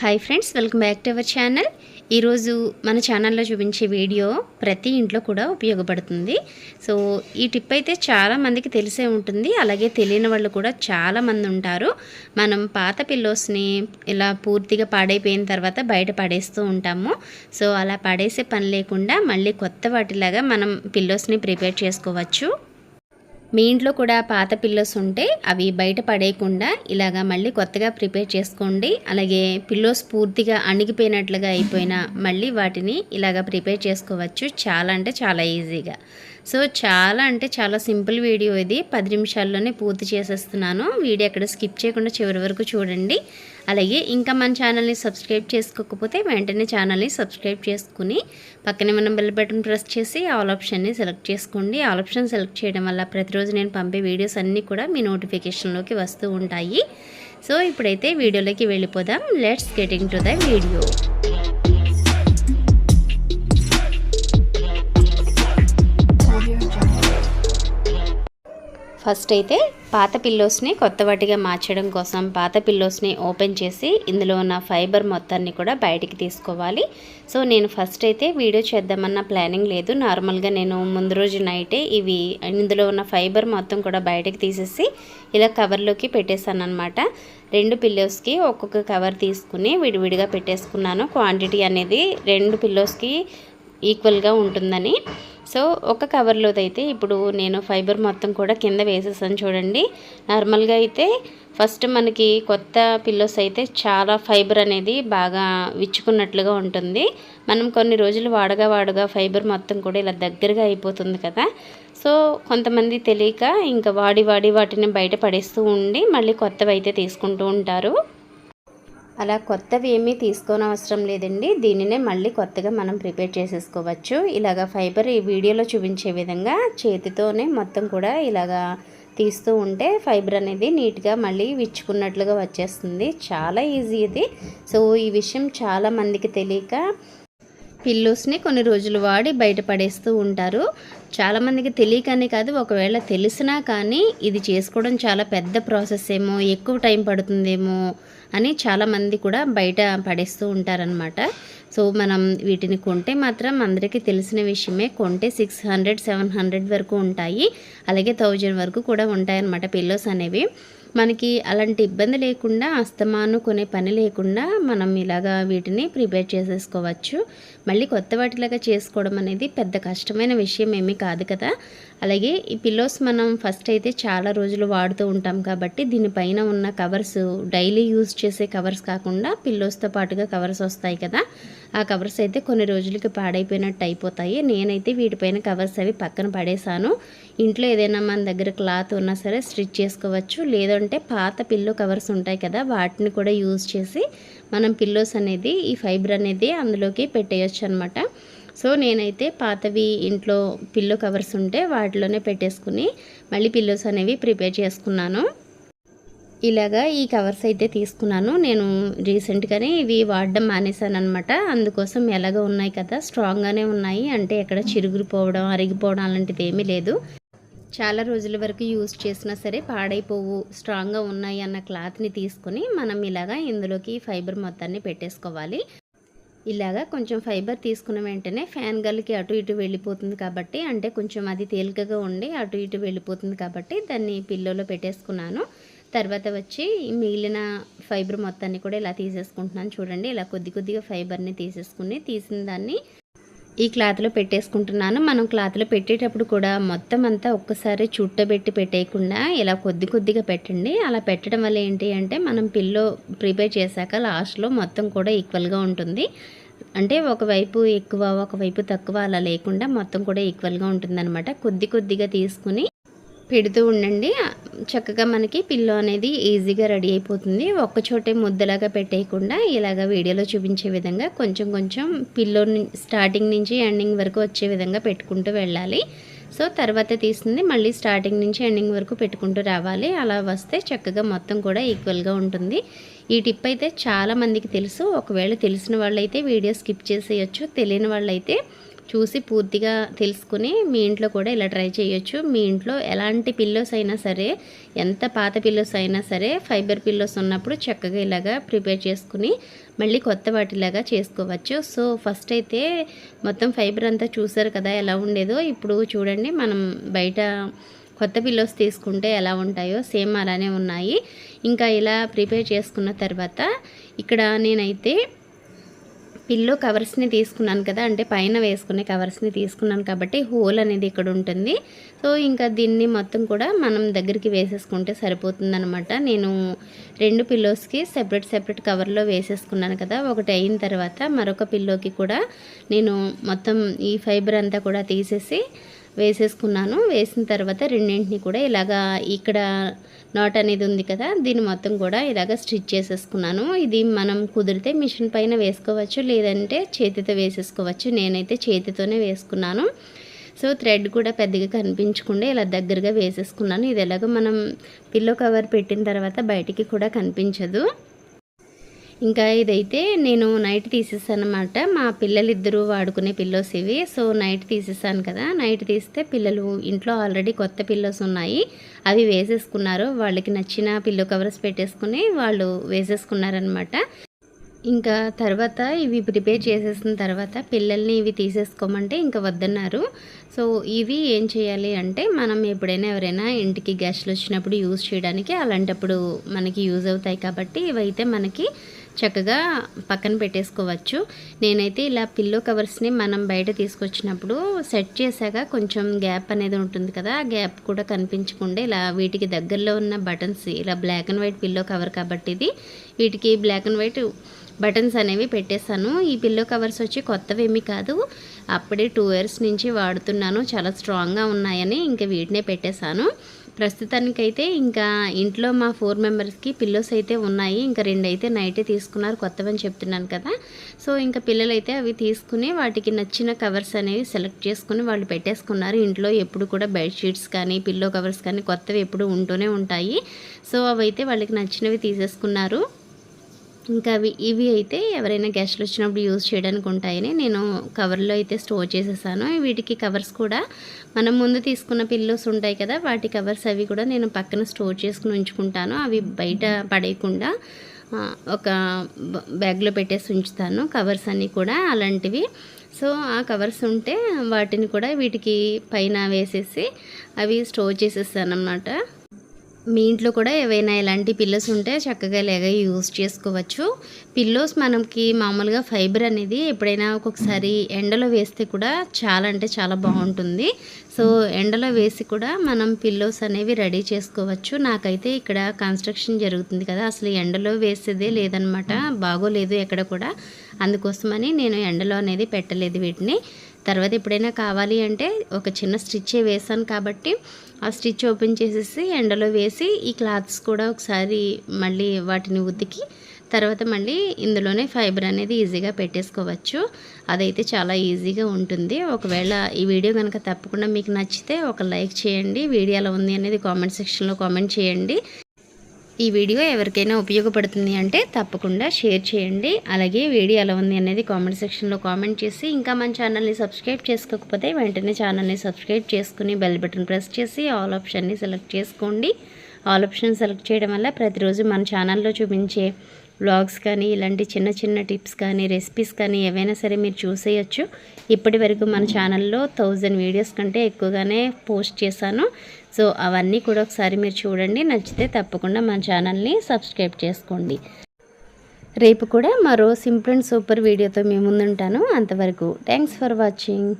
Hi friends welcome back to our channel ఈరోజు మన ఛానల్లో చూపించే వీడియో ప్రతి ఇంట్లో కూడా ఉపయోగపడుతుంది. సో ఈ టిప్ అయితే చాలా మందికి తెలిసే ఉంటుంది. అలాగే తెలియని వాళ్ళు కూడా చాలామంది ఉంటారు. మనం పాత పిల్లోస్ని ఇలా పూర్తిగా పాడైపోయిన తర్వాత బయట పడేస్తూ ఉంటాము. సో అలా పడేసే పని లేకుండా మళ్ళీ కొత్త వాటిలాగా మనం పిల్లోస్ని ప్రిపేర్ చేసుకోవచ్చు. మీ ఇంట్లో కూడా పాత పిల్లోస్ ఉంటే అవి బయట పడేయకుండా ఇలాగా మళ్ళీ కొత్తగా ప్రిపేర్ చేసుకోండి. అలాగే పిల్లోస్ పూర్తిగా అణిగిపోయినట్లుగా అయిపోయినా మళ్ళీ వాటిని ఇలాగా ప్రిపేర్ చేసుకోవచ్చు. చాలా అంటే చాలా ఈజీగా. సో చాలా అంటే చాలా సింపుల్ వీడియో ఇది. పది నిమిషాల్లోనే పూర్తి చేసేస్తున్నాను. వీడియో అక్కడ స్కిప్ చేయకుండా చివరి వరకు చూడండి. అలాగే ఇంకా మన ఛానల్ని సబ్స్క్రైబ్ చేసుకోకపోతే వెంటనే ఛానల్ని సబ్స్క్రైబ్ చేసుకుని పక్కనే మనం బెల్ బటన్ ప్రెస్ చేసి ఆల్ ఆప్షన్ని సెలెక్ట్ చేసుకోండి. ఆల్ ఆప్షన్ సెలెక్ట్ చేయడం వల్ల ప్రతిరోజు నేను పంపే వీడియోస్ అన్నీ కూడా మీ నోటిఫికేషన్లోకి వస్తూ ఉంటాయి. సో ఇప్పుడైతే వీడియోలోకి వెళ్ళిపోదాం. Let's getting to the video first అయితే పాత పిల్లోస్ని కొత్త వాటిగా మార్చడం కోసం పాత పిల్లోస్ని ఓపెన్ చేసి ఇందులో ఉన్న ఫైబర్ మొత్తాన్ని కూడా బయటికి తీసుకోవాలి. సో నేను ఫస్ట్ అయితే వీడియో చేద్దామన్న ప్లానింగ్ లేదు. నార్మల్గా నేను ముందు రోజు నైటే ఇవి ఇందులో ఉన్న ఫైబర్ మొత్తం కూడా బయటకు తీసేసి ఇలా కవర్లోకి పెట్టేశాను అనమాట రెండు పిల్లోస్కి ఒక్కొక్క కవర్ తీసుకుని విడివిడిగా పెట్టేసుకున్నాను. క్వాంటిటీ అనేది రెండు పిల్లోస్కి ఈక్వల్గా ఉంటుందని. సో ఒక కవర్లోదైతే అయితే ఇప్పుడు నేను ఫైబర్ మొత్తం కూడా కింద వేసేసాను చూడండి. నార్మల్గా అయితే ఫస్ట్ మనకి కొత్త పిల్లోస్ అయితే చాలా ఫైబర్ అనేది బాగా విచ్చుకున్నట్లుగా ఉంటుంది. మనం కొన్ని రోజులు వాడగా వాడగా ఫైబర్ మొత్తం కూడా ఇలా దగ్గరగా అయిపోతుంది కదా. సో కొంతమంది తెలియక ఇంకా వాడి వాడి వాటిని బయట పడేస్తూ ఉండి మళ్ళీ కొత్తవి అయితే తీసుకుంటూ ఉంటారు. అలా కొత్తవి ఏమీ తీసుకోనవసరం లేదండి. దీనినే మళ్ళీ కొత్తగా మనం ప్రిపేర్ చేసేసుకోవచ్చు. ఇలాగ ఫైబర్ ఈ వీడియోలో చూపించే విధంగా చేతితోనే మొత్తం కూడా ఇలాగా తీస్తూ ఉంటే ఫైబర్ అనేది నీట్గా మళ్ళీ విచ్చుకున్నట్లుగా వచ్చేస్తుంది. చాలా ఈజీ ఇది. సో ఈ విషయం చాలా మందికి తెలియక పిల్లోస్ని కొన్ని రోజులు వాడి బయటపడేస్తూ ఉంటారు. చాలామందికి తెలియకనే కాదు ఒకవేళ తెలిసినా కానీ ఇది చేసుకోవడం చాలా పెద్ద ప్రాసెస్ ఏమో ఎక్కువ టైం పడుతుందేమో అని చాలామంది కూడా బయట పడేస్తూ ఉంటారనమాట సో మనం వీటిని కొంటే మాత్రం అందరికీ తెలిసిన విషయమే. కొంటే సిక్స్ హండ్రెడ్ సెవెన్ హండ్రెడ్ వరకు ఉంటాయి. అలాగే థౌజండ్ వరకు కూడా ఉంటాయన్నమాట పిల్లోస్ అనేవి. మనకి అలాంటి ఇబ్బంది లేకుండా అస్తమాను కొనే పని లేకుండా మనం ఇలాగా వీటిని ప్రిపేర్ చేసేసుకోవచ్చు. మళ్ళీ కొత్త వాటిలాగా చేసుకోవడం అనేది పెద్ద కష్టమైన విషయం ఏమీ కాదు కదా. అలాగే ఈ పిల్లోస్ మనం ఫస్ట్ అయితే చాలా రోజులు వాడుతూ ఉంటాం కాబట్టి దీనిపైన ఉన్న కవర్స్ డైలీ యూజ్ చేసే కవర్స్ కాకుండా పిల్లోస్తో పాటుగా కవర్స్ వస్తాయి కదా. ఆ కవర్స్ అయితే కొన్ని రోజులకి పాడైపోయినట్టు అయిపోతాయి. నేనైతే వీటిపైన కవర్స్ అవి పక్కన పడేసాను ఇంట్లో ఏదైనా మన దగ్గర క్లాత్ ఉన్నా సరే స్టిచ్ చేసుకోవచ్చు. లేదంటే పాత పిల్లో కవర్స్ ఉంటాయి కదా వాటిని కూడా యూజ్ చేసి మనం పిల్లోస్ అనేది ఈ ఫైబర్ అనేది అందులోకి పెట్టేయచ్చు. అనమాట. సో నేనైతే పాతవి ఇంట్లో పిల్లో కవర్స్ ఉంటే వాటిలోనే పెట్టేసుకుని మళ్ళీ పిల్లోస్ అనేవి ప్రిపేర్ చేసుకున్నాను. ఇలాగా ఈ కవర్స్ అయితే తీసుకున్నాను. నేను రీసెంట్గానే ఇవి వాడడం మానేశాను అనమాట. అందుకోసం ఎలాగ ఉన్నాయి కదా స్ట్రాంగ్గానే ఉన్నాయి. అంటే ఎక్కడ చిరుగులు పోవడం అరిగిపోవడం అలాంటిది ఏమీ లేదు. చాలా రోజుల వరకు యూజ్ చేసినా సరే పాడైపోవు స్ట్రాంగ్గా ఉన్నాయి అన్న క్లాత్ని తీసుకొని మనం ఇలాగా ఇందులోకి ఫైబర్ మొత్తాన్ని పెట్టేసుకోవాలి. ఇలాగా కొంచెం ఫైబర్ తీసుకున్న వెంటనే ఫ్యాన్ గల్కి అటు ఇటు వెళ్ళిపోతుంది కాబట్టి అంటే కొంచెం అది తేలికగా ఉండి అటు ఇటు వెళ్ళిపోతుంది కాబట్టి దాన్ని పిల్లోలో పెట్టేసుకున్నాను. తర్వాత వచ్చి మిగిలిన ఫైబర్ మొత్తాన్ని కూడా ఇలా తీసేసుకుంటున్నాను. చూడండి ఇలా కొద్ది కొద్దిగా ఫైబర్ని తీసేసుకుని తీసిన దాన్ని ఈ క్లాత్లో పెట్టేసుకుంటున్నాను. మనం క్లాత్లో పెట్టేటప్పుడు కూడా మొత్తం అంతా ఒక్కసారి చుట్టబెట్టి పెట్టేయకుండా ఇలా కొద్ది కొద్దిగా పెట్టండి. అలా పెట్టడం వల్ల ఏంటి అంటే మనం పిల్లో ప్రిపేర్ చేశాక లాస్ట్లో మొత్తం కూడా ఈక్వల్గా ఉంటుంది. అంటే ఒకవైపు ఎక్కువ ఒకవైపు తక్కువ అలా లేకుండా మొత్తం కూడా ఈక్వల్గా ఉంటుందన్నమాట. కొద్ది కొద్దిగా తీసుకుని పెడుతూ ఉండండి. చక్కగా మనకి పిల్లో అనేది ఈజీగా రెడీ అయిపోతుంది. ఒక్కచోటే ముద్దలాగా పెట్టేయకుండా ఇలాగ వీడియోలో చూపించే విధంగా కొంచెం కొంచెం పిల్లో స్టార్టింగ్ నుంచి ఎండింగ్ వరకు వచ్చే విధంగా పెట్టుకుంటూ వెళ్ళాలి. సో తర్వాత తీస్తుంది. మళ్ళీ స్టార్టింగ్ నుంచి ఎండింగ్ వరకు పెట్టుకుంటూ రావాలి. అలా వస్తే చక్కగా మొత్తం కూడా ఈక్వల్గా ఉంటుంది. ఈ టిప్ అయితే చాలా మందికి తెలుసు. ఒకవేళ తెలిసిన వాళ్ళైతే వీడియో స్కిప్ చేసేయచ్చు. తెలియని వాళ్ళైతే చూసి పూర్తిగా తెలుసుకుని మీ ఇంట్లో కూడా ఇలా ట్రై చేయొచ్చు. మీ ఇంట్లో ఎలాంటి పిల్లోస్ అయినా సరే ఎంత పాత పిల్లోస్ అయినా సరే ఫైబర్ పిల్లోస్ ఉన్నప్పుడు చక్కగా ఇలాగా ప్రిపేర్ చేసుకుని మళ్ళీ కొత్త వాటిలాగా చేసుకోవచ్చు. సో ఫస్ట్ అయితే మొత్తం ఫైబర్ అంతా చూసారు కదా ఎలా ఉండేదో ఇప్పుడు చూడండి మనం బయట కొత్త పిల్లోస్ తీసుకుంటే ఎలా ఉంటాయో సేమ్ అలానే ఉన్నాయి. ఇంకా ఇలా ప్రిపేర్ చేసుకున్న తర్వాత ఇక్కడ నేనైతే పిల్లో కవర్స్ని తీసుకున్నాను కదా అంటే పైన వేసుకునే కవర్స్ని తీసుకున్నాను కాబట్టి హోల్ అనేది ఇక్కడ ఉంటుంది. సో ఇంకా దీన్ని మొత్తం కూడా మనం దగ్గరికి వేసేసుకుంటే సరిపోతుందనమాట నేను రెండు పిల్లోస్కి సెపరేట్ సెపరేట్ కవర్లో వేసేసుకున్నాను కదా ఒకటి అయిన తర్వాత మరొక పిల్లోకి కూడా నేను మొత్తం ఈ ఫైబర్ అంతా కూడా తీసేసి వేసేసుకున్నాను. వేసిన తర్వాత రెండింటిని కూడా ఇలాగా ఇక్కడ నాట్ అనేది ఉంది కదా దీన్ని మొత్తం కూడా ఇలాగ స్టిచ్ చేసేసుకున్నాను. ఇది మనం కుదిరితే మిషన్ పైన వేసుకోవచ్చు లేదంటే చేతితో వేసేసుకోవచ్చు. నేనైతే చేతితోనే వేసుకున్నాను. సో థ్రెడ్ కూడా పెద్దగా కనిపించకుండా ఇలా దగ్గరగా వేసేసుకున్నాను. ఇది ఎలాగో మనం పిల్లో కవర్ పెట్టిన తర్వాత బయటికి కూడా కనిపించదు. ఇంకా ఇదైతే నేను నైట్ తీసేసాను అనమాట మా పిల్లలిద్దరూ వాడుకునే పిల్లోస్ ఇవి. సో నైట్ తీసేసాను కదా. నైట్ తీస్తే పిల్లలు ఇంట్లో ఆల్రెడీ కొత్త పిల్లోస్ ఉన్నాయి. అవి వేసేసుకున్నారు. వాళ్ళకి నచ్చిన పిల్లో కవర్స్ పెట్టేసుకుని వాళ్ళు వేసేసుకున్నారనమాట ఇంకా తర్వాత ఇవి ప్రిపేర్ చేసేసిన తర్వాత పిల్లల్ని ఇవి తీసేసుకోమంటే ఇంకా వద్దన్నారు. సో ఇవి ఏం చేయాలి అంటే మనం ఎప్పుడైనా ఎవరైనా ఇంటికి గెస్ట్లు వచ్చినప్పుడు యూజ్ చేయడానికి అలాంటప్పుడు మనకి యూజ్ అవుతాయి కాబట్టి ఇవైతే మనకి చక్కగా పక్కన పెట్టేసుకోవచ్చు. నేనైతే ఇలా పిల్లో కవర్స్ని మనం బయట తీసుకొచ్చినప్పుడు సెట్ చేశాక కొంచెం గ్యాప్ అనేది ఉంటుంది కదా ఆ గ్యాప్ కూడా కనిపించకుండా ఇలా వీటికి దగ్గరలో ఉన్న బటన్స్ ఇలా black and white pillow cover కాబట్టి ఇది వీటికి బ్లాక్ అండ్ వైట్ బటన్స్ అనేవి పెట్టేశాను. ఈ పిల్లో కవర్స్ వచ్చి కొత్తవేమీ కాదు. అప్పుడే టూ ఇయర్స్ నుంచి వాడుతున్నాను. చాలా స్ట్రాంగ్గా ఉన్నాయని ఇంకా వీటినే పెట్టేశాను. ప్రస్తుతానికైతే ఇంకా ఇంట్లో మా ఫోర్ మెంబర్స్కి పిల్లోస్ అయితే ఉన్నాయి. ఇంకా రెండు అయితే నైటే తీసుకున్నారు. కొత్తవని చెప్తున్నాను కదా. సో ఇంకా పిల్లలైతే అవి తీసుకుని వాటికి నచ్చిన కవర్స్ అనేవి సెలెక్ట్ చేసుకుని వాళ్ళు పెట్టేసుకున్నారు. ఇంట్లో ఎప్పుడు కూడా బెడ్షీట్స్ కానీ పిల్లో కవర్స్ కానీ కొత్తవి ఎప్పుడు ఉంటూనే ఉంటాయి. సో అవైతే వాళ్ళకి నచ్చినవి తీసేసుకున్నారు. ఇంకా అవి ఇవి అయితే ఎవరైనా గెస్ట్లు వచ్చినప్పుడు యూజ్ చేయడానికి ఉంటాయని నేను కవర్లో అయితే స్టోర్ చేసేసాను. వీటికి కవర్స్ కూడా మనం ముందు తీసుకున్న పిల్లోస్ ఉంటాయి కదా వాటి కవర్స్ అవి కూడా నేను పక్కన స్టోర్ చేసుకుని ఉంచుకుంటాను. అవి బయట పడేయకుండా ఒక బ్యాగ్లో పెట్టేసి ఉంచుతాను కవర్స్ అన్నీ కూడా అలాంటివి. సో ఆ కవర్స్ ఉంటే వాటిని కూడా వీటికి పైన వేసేసి అవి స్టోర్ చేసేస్తాను అన్నమాట మీ ఇంట్లో కూడా ఏవైనా ఇలాంటి పిల్లోస్ ఉంటే చక్కగా ఇలాగ యూజ్ చేసుకోవచ్చు. పిల్లోస్ మనకి మామూలుగా ఫైబర్ అనేది ఎప్పుడైనా ఒక్కొక్కసారి ఎండలో వేస్తే కూడా చాలా అంటే చాలా బాగుంటుంది. సో ఎండలో వేసి కూడా మనం పిల్లోస్ అనేవి రెడీ చేసుకోవచ్చు. నాకైతే ఇక్కడ కన్స్ట్రక్షన్ జరుగుతుంది కదా అసలు ఎండలో వేసేదే లేదనమాట బాగోలేదు ఎక్కడ కూడా. అందుకోసమని నేను ఎండలో అనేది పెట్టలేదు వీటిని. తర్వాత ఎప్పుడైనా కావాలి అంటే ఒక చిన్న స్టిచ్చే వేసాను కాబట్టి ఆ స్టిచ్ ఓపెన్ చేసేసి ఎండలో వేసి ఈ క్లాత్స్ కూడా ఒకసారి మళ్ళీ వాటిని ఉతికి తర్వాత మళ్ళీ ఇందులోనే ఫైబర్ అనేది ఈజీగా పెట్టేసుకోవచ్చు. అదైతే చాలా ఈజీగా ఉంటుంది. ఒకవేళ ఈ వీడియో కనుక తప్పకుండా మీకు నచ్చితే ఒక లైక్ చేయండి. వీడియో ఎలా ఉంది అనేది కామెంట్ సెక్షన్లో కామెంట్ చేయండి. ఈ వీడియో ఎవరికైనా ఉపయోగపడుతుంది అంటే తప్పకుండా షేర్ చేయండి. అలాగే వీడియో ఎలా ఉంది అనేది కామెంట్ సెక్షన్లో కామెంట్ చేసి ఇంకా మన ఛానల్ని సబ్స్క్రైబ్ చేసుకోకపోతే వెంటనే ఛానల్ని సబ్స్క్రైబ్ చేసుకుని బెల్ బటన్ ప్రెస్ చేసి ఆల్ ఆప్షన్ని సెలెక్ట్ చేసుకోండి. ఆల్ ఆప్షన్ సెలెక్ట్ చేయడం వల్ల ప్రతిరోజు మన ఛానల్లో చూపించే వ్లాగ్స్ కానీ ఇలాంటి చిన్న చిన్న టిప్స్ కానీ రెసిపీస్ కానీ ఏవైనా సరే మీరు చూసేయచ్చు. ఇప్పటి వరకు మన ఛానల్లో థౌజండ్ వీడియోస్ కంటే ఎక్కువగానే పోస్ట్ చేశాను. సో అవన్నీ కూడా ఒకసారి మీరు చూడండి. నచ్చితే తప్పకుండా మన ఛానల్ని సబ్స్క్రైబ్ చేసుకోండి. రేపు కూడా మరో సింపుల్ అండ్ సూపర్ వీడియోతో మీ ముందుంటాను. అంతవరకు థ్యాంక్స్ ఫర్ వాచింగ్.